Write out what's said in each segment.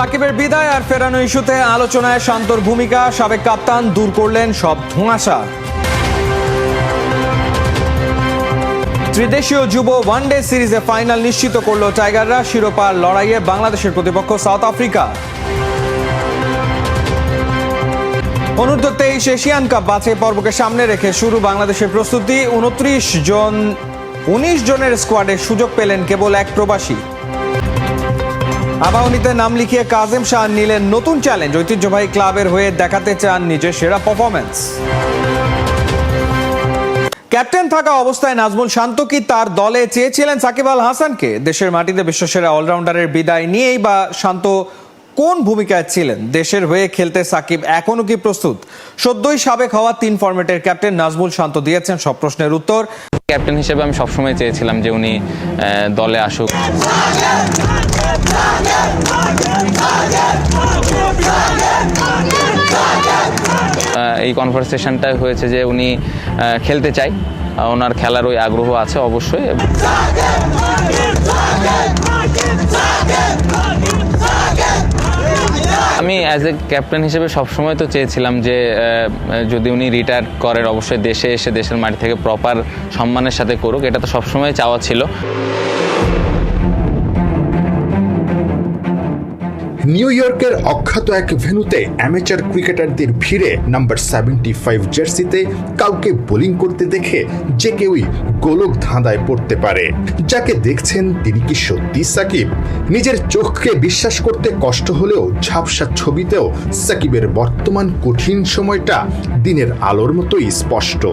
সাকিবের বিদায় আর ফেরানো ইস্যুতে আলোচনায় শান্তর ভূমিকা, সাবেক কাপ্তান দূর করলেন সব ধোঁয়াশা। ত্রিদেশীয় যুব ওয়ানডে সিরিজে ফাইনাল নিশ্চিত করল টাইগাররা শিরোপার লড়াইয়ে বাংলাদেশের প্রতিপক্ষ সাউথ আফ্রিকা। অনূর্ধ্ব তেইশ এশিয়ান কাপ বাছাই পর্বকে সামনে রেখে শুরু বাংলাদেশের প্রস্তুতি। উনত্রিশ জন, উনিশ জনের স্কোয়াডে সুযোগ পেলেন কেবল এক প্রবাসী। আবাহনীতে নাম লিখিয়ে কাজেম শাহ নিলেন নতুন চ্যালেঞ্জ ঐতিহ্যবাহী ক্লাবের হয়ে দেখাতে চান নিজের সেরা পারফরমেন্স ক্যাপ্টেন থাকা অবস্থায় নাজমুল শান্ত কি তার দলে চেয়েছিলেন সাকিব আল হাসানকে? দেশের মাটিতে বিশ্বসেরা অলরাউন্ডারের বিদায় নিয়েই বা শান্ত কোন ভূমিকায় ছিলেন? দেশের হয়ে খেলতে সাকিব এখনও কি প্রস্তুত? সদ্যই সাবেক হওয়া তিন ফরম্যাটের ক্যাপ্টেন নাজমুল শান্ত দিয়েছেন সব প্রশ্নের উত্তর। ক্যাপ্টেন হিসেবে আমি সবসময় চেয়েছিলাম যে উনি দলে আসুক। এই কনভারসেশনটা হয়েছে যে উনি খেলতে চাই। ওনার খেলার ওই আগ্রহ আছে অবশ্যই। আমি অ্যাজ এ ক্যাপ্টেন হিসেবে সবসময় তো চেয়েছিলাম যে যদি উনি রিটায়ার করেন অবশ্যই দেশে এসে দেশের মাটি থেকে প্রপার সম্মানের সাথে করুক এটা তো সবসময় চাওয়া ছিল। নিউ ইয়র্কের অখ্যাত এক ভেন্যুতে অ্যামেচার ক্রিকেটারদের ভিড়ে নাম্বার সেভেন্টি ফাইভ জার্সিতে কাউকে বোলিং করতে দেখে যে কেউই গোলক ধাঁধায় পড়তে পারে। যাকে দেখছেন তিনি কি সত্যি সাকিব? নিজের চোখকে বিশ্বাস করতে কষ্ট হলেও ঝাপসা ছবিতেও সাকিবের বর্তমান কঠিন সময়টা দিনের আলোর মতোই স্পষ্ট।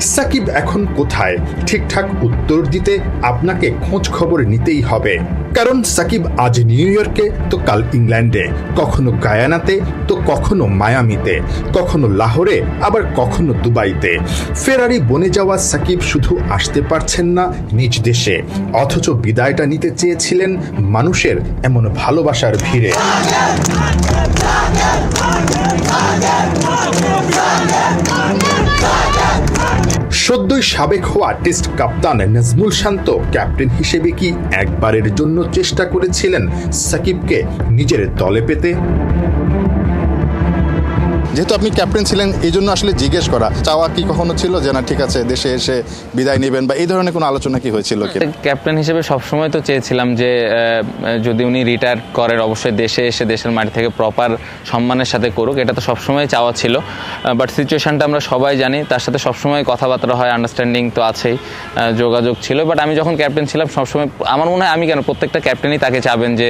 সাকিব এখন কোথায়? ঠিকঠাক উত্তর দিতে আপনাকে খোঁজ খবর নিতেই হবে। কারণ সাকিব আজ নিউ ইয়র্কে, তো কাল ইংল্যান্ডে, কখনো গায়ানাতে, তো কখনো মায়ামিতে, কখনো লাহোরে, আবার কখনো দুবাইতে। ফেরারি বনে যাওয়া সাকিব শুধু আসতে পারছেন না নিজ দেশে, অথচ বিদায়টা নিতে চেয়েছিলেন মানুষের এমন ভালোবাসার ভিড়ে। সদ্যই সাবেক হওয়া টেস্ট কাপ্তান নাজমুল শান্ত, ক্যাপ্টেন হিসেবে কি একবারের জন্য চেষ্টা করেছিলেন সাকিবকে নিজের দলে পেতে? যেহেতু আপনি ক্যাপ্টেন ছিলেন, এই জন্য আসলে জিজ্ঞেস করা। চাওয়া কি কখনো ছিল যে, না, ঠিক আছে, দেশে এসে বিদায় নেবেন? বা এই ধরনের কোনো আলোচনা কি হয়েছিল ক্যাপ্টেন হিসেবে সবসময় তো চেয়েছিলাম যে যদি উনি রিটায়ার করেন, অবশ্যই দেশে এসে দেশের মাটি থেকে প্রপার সম্মানের সাথে করুক। এটা তো সবসময় চাওয়া ছিল। বাট সিচুয়েশনটা আমরা সবাই জানি। তার সাথে সবসময় কথাবার্তা হয় আন্ডারস্ট্যান্ডিং তো আছেই যোগাযোগ ছিল। বাট আমি যখন ক্যাপ্টেন ছিলাম, সবসময় আমার মনে হয় আমি কেন, প্রত্যেকটা ক্যাপ্টেনই তাকে চাবেন যে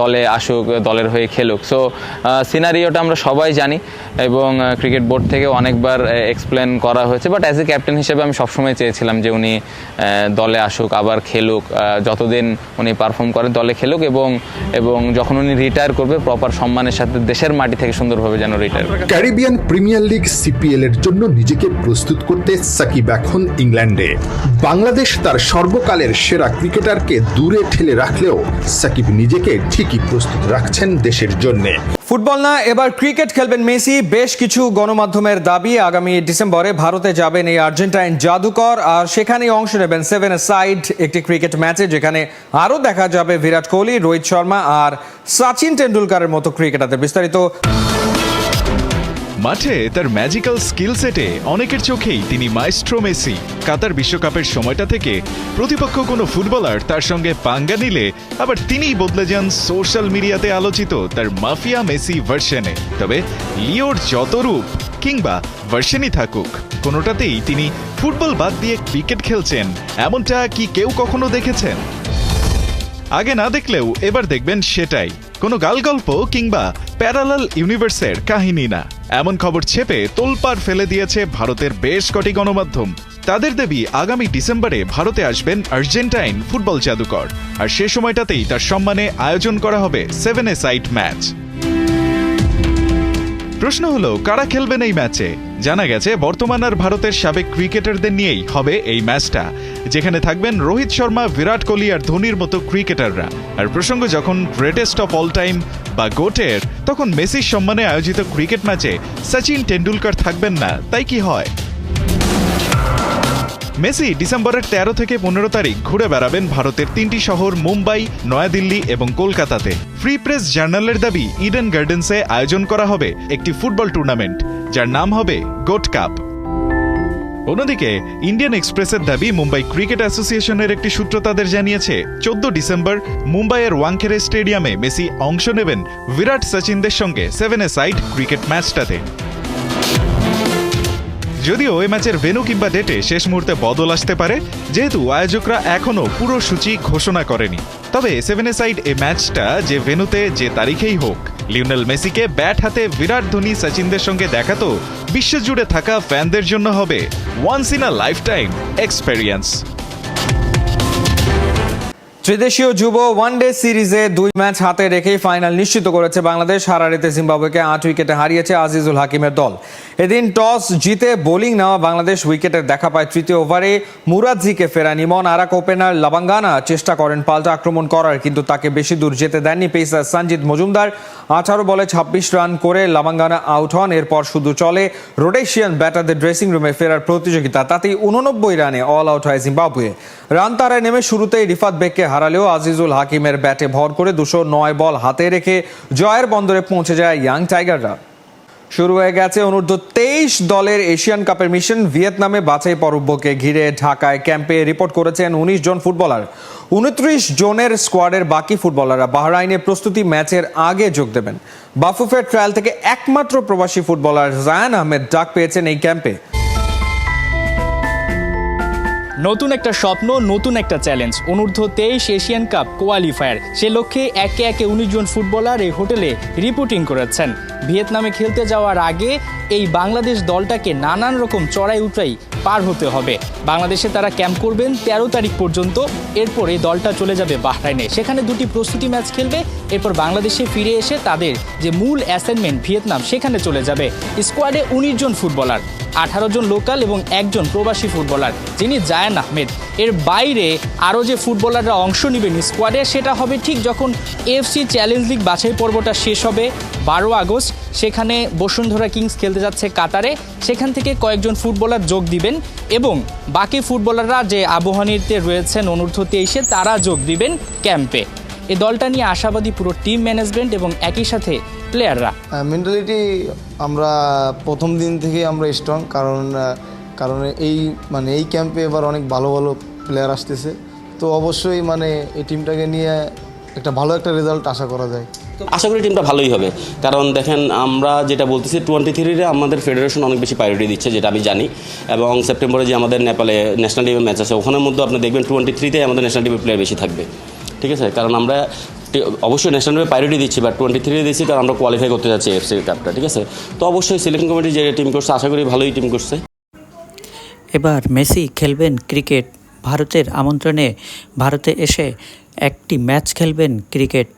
দলে আসুক, দলের হয়ে খেলুক। সো সিনারিওটা আমরা সবাই জানি। এবং ক্রিকেট বোর্ড থেকে অনেকবার এক্সপ্লেন করা হয়েছে বাট অ্যাজ এ ক্যাপ্টেন হিসেবে আমি সবসময় চেয়েছিলাম যে উনি দলে আসুক, আবার খেলুক যতদিন উনি পারফর্ম করেন দলে খেলুক এবং এবং যখন উনি রিটায়ার করবে প্রপার সম্মানের সাথে দেশের মাটি থেকে সুন্দরভাবে যেন retire Caribbean Premier League CPL এর জন্য নিজেকে প্রস্তুত করতে সাকিব এখন ইংল্যান্ডে। বাংলাদেশ তার সর্বকালের সেরা ক্রিকেটারকে দূরে ঠেলে রাখলেও সাকিব নিজেকে ঠিকই প্রস্তুত রাখছেন দেশের জন্যে। ফুটবল না, এবার ক্রিকেট খেলবেন মেসি। বেশ কিছু গণমাধ্যমের দাবি, আগামী ডিসেম্বরে ভারতে যাবেন এই আর্জেন্টাইন জাদুকর, আর সেখানেই অংশ নেবেন সেভেন সাইড, একটি ক্রিকেট ম্যাচে যেখানে আরও দেখা যাবে বিরাট কোহলি, রোহিত শর্মা আর সচিন টেন্ডুলকারের মতো ক্রিকেটারদের বিস্তারিত। মাঠে তার ম্যাজিক্যাল স্কিল সেটে অনেকের চোখেই তিনি মাইস্ট্রো মেসি। কাতার বিশ্বকাপের সময়টা থেকে প্রতিপক্ষ কোনো ফুটবলার তার সঙ্গে পাঙ্গা নিলে আবার তিনিই বদলে যান সোশ্যাল মিডিয়াতে আলোচিত তার মাফিয়া মেসি ভার্সনে তবে লিওর যত রূপ কিংবা ভার্সনই থাকুক, কোনোটাতেই তিনি ফুটবল বাদ দিয়ে ক্রিকেট খেলছেন, এমনটা কি কেউ কখনো দেখেছেন? আগে না দেখলেও এবার দেখবেন সেটাই। কোনো গালগল্প কিংবা প্যারালাল ইউনিভার্সের কাহিনী না। এমন খবর ছেপে তোলপাড় ফেলে দিয়েছে ভারতের বেশ কটি গণমাধ্যম। তাদের দেবী, আগামী ডিসেম্বরে ভারতে আসবেন আর্জেন্টাইন ফুটবল জাদুকর। আর সে সময়টাতেই তার সম্মানে আয়োজন করা হবে সেভেন এ সাইট ম্যাচ। প্রশ্ন হলো, কারা খেলবেন এই ম্যাচে? জানা গেছে, বর্তমান আর ভারতের সাবেক ক্রিকেটারদের নিয়েই হবে এই ম্যাচটা। যেখানে থাকবেন রোহিত শর্মা, বিরাট কোহলি আর ধোনির মতো ক্রিকেটাররা। আর প্রসঙ্গ, যখন গ্রেটেস্ট অফ অল টাইম বা গোটের, তখন মেসির সম্মানে আয়োজিত ক্রিকেট ম্যাচে সচিন টেন্ডুলকার থাকবেন না, তাই কি হয়? মেসি ডিসেম্বরের তেরো থেকে পনেরো তারিখ ঘুরে বেড়াবেন ভারতের তিনটি শহর, মুম্বাই, নয়াদিল্লি এবং কলকাতাতে। ফ্রি প্রেস জার্নালের দাবি, ইডেন গার্ডেন্সে আয়োজন করা হবে একটি ফুটবল টুর্নামেন্ট, যার নাম হবে গোট কাপ। অন্যদিকে ইন্ডিয়ান এক্সপ্রেসের দাবি মুম্বাই ক্রিকেট অ্যাসোসিয়েশনের একটি সূত্র তাদের জানিয়েছে, চোদ্দ ডিসেম্বর মুম্বাইয়ের ওয়াংখেড়ে স্টেডিয়ামে মেসি অংশ নেবেন বিরাট সচিনদের সঙ্গে সেভেন এ সাইড ক্রিকেট ম্যাচটাতে যদিও ওই ম্যাচের ভেনু কিংবা ডেটে শেষ মুহূর্তে বদল আসতে পারে, যেহেতু আয়োজকরা এখনও পুরো সূচি ঘোষণা করেনি। তবে সেভেন এ সাইড এই ম্যাচটা যে ভেনুতে যে তারিখেই হোক। লিওনেল মেসিকে ব্যাট হাতে বিরাট ধোনি সচিনদের সঙ্গে দেখা তো বিশ্বজুড়ে থাকা ফ্যানদের জন্য হবে once in a lifetime experience ত্রিদেশীয় যুব ওয়ানডে সিরিজে দুই ম্যাচ হাতে রেখেই ফাইনাল নিশ্চিত করেছে বাংলাদেশ। হারারিতে জিম্বাবুয়েকে আট উইকেটে হারিয়েছে আজিজুল হাকিমের দল। এদিন টস জিতে বোলিং নেওয়া বাংলাদেশ উইকেটের দেখা পায় তৃতীয় ওভারে মুরাদজিকে ফেরা নিমন, আরাক ওপেনার লাবাঙ্গানা চেষ্টা করেন পাল্টা আক্রমণ করার, কিন্তু তাকে বেশি দূর যেতে দেননি পেসার সঞ্জিত মজুমদার। আঠারো বলে ছাব্বিশ রান করে লাবাঙ্গানা আউট হন, এরপর শুধু চলে রোডেশিয়ান ব্যাটারদের ড্রেসিং রুমে ফেরার প্রতিযোগিতা, তাতেই উননব্বই রানে অল আউট হয় জিম্বাবুয়ে। রান তারায় নেমে শুরুতেই রিফাত বেগকে হারালেও আজিজুল হাকিমের ব্যাটে ভর করে দুশো নয় বল হাতে রেখে জয়ের বন্দরে পৌঁছে যায় ইয়াং টাইগাররা। শুরু হয়ে গেছে অনূর্ধ্ব তেইশ দলের এশিয়ান কাপের মিশন। ভিয়েতনামে বাছাই পর্বকে ঘিরে ঢাকায় ক্যাম্পে রিপোর্ট করেছেন উনিশ জন ফুটবলার। উনত্রিশ জনের স্কোয়াডের বাকি ফুটবলাররা বাহরাইনে প্রস্তুতি ম্যাচের আগে যোগ দেবেন। বাফুফের ট্রায়াল থেকে একমাত্র প্রবাসী ফুটবলার জায়ান আহমেদ ডাক পেয়েছেন এই ক্যাম্পে। নতুন একটা স্বপ্ন, নতুন একটা চ্যালেঞ্জ অনূর্ধ্ব তেইশ এশিয়ান কাপ কোয়ালিফায়ার সে লক্ষ্যে একে একে উনিশ জন ফুটবলার এই হোটেলে রিপোর্টিং করেছেন। ভিয়েতনামে খেলতে যাওয়ার আগে এই বাংলাদেশ দলটাকে নানান রকম চড়াই উতরাই পার হতে হবে। বাংলাদেশে তারা ক্যাম্প করবেন তেরো তারিখ পর্যন্ত। এরপর এই দলটা চলে যাবে বাহরাইনে। সেখানে দুটি প্রস্তুতি ম্যাচ খেলবে। এরপর বাংলাদেশে ফিরে এসে তাদের যে মূল অ্যাসাইনমেন্ট ভিয়েতনাম, সেখানে চলে যাবে। স্কোয়াডে উনিশ জন ফুটবলার। আঠারো জন লোকাল এবং একজন প্রবাসী ফুটবলার, যিনি জায়ান আহমেদ। এর বাইরে আরও যে ফুটবলাররা অংশ নেবেন স্কোয়াডে, সেটা হবে ঠিক যখন এফসি চ্যালেঞ্জ লিগ বাছাই পর্বটা শেষ হবে বারো আগস্ট। সেখানে বসুন্ধরা কিংস খেলতে যাচ্ছে কাতারে। সেখান থেকে কয়েকজন ফুটবলার যোগ দিবেন এবং বাকি ফুটবলাররা যে আবহানীতে রয়েছেন অনূর্ধ্ব তেইশে, তারা যোগ দিবেন ক্যাম্পে। এই দলটা নিয়ে আশাবাদী পুরো টিম ম্যানেজমেন্ট এবং একই সাথে প্লেয়াররা মেন্টালিটি আমরা প্রথম দিন থেকেই আমরা স্ট্রং কারণ কারণ এই মানে এই ক্যাম্পে এবার অনেক ভালো ভালো প্লেয়ার আসতেছে। তো অবশ্যই মানে এই টিমটাকে নিয়ে একটা ভালো একটা রেজাল্ট আশা করা যায়। আশা করি টিমটা ভালোই হবে। কারণ দেখেন আমরা যেটা বলতেছি টোয়েন্টি থ্রিতে আমাদের ফেডারেশন অনেক বেশি প্রায়োরিটি দিচ্ছে যেটা আমি জানি। এবং সেপ্টেম্বরে যে আমাদের নেপালে ন্যাশনাল টিমের ম্যাচ আছে ওখানের মধ্যে আপনি দেখবেন টোয়েন্টি থ্রিতে আমাদের ন্যাশনাল টিমের প্লেয়ার বেশি থাকবে। ঠিক আছে? কারণ আমরা অবশ্যই ন্যাশনাল টিমে প্রায়োরিটি দিচ্ছি বাট টোয়েন্টি থ্রি দিচ্ছি তার আমরা কোয়ালিফাই করতে যাচ্ছি এফসি কাপটা ঠিক আছে? তো অবশ্যই সিলেকশন কমিটি যে টিম করছে, আশা করি ভালোই টিম করছে। এবার মেসি খেলবেন ক্রিকেট ভারতের আমন্ত্রণে ভারতে এসে একটি ম্যাচ খেলবেন ক্রিকেট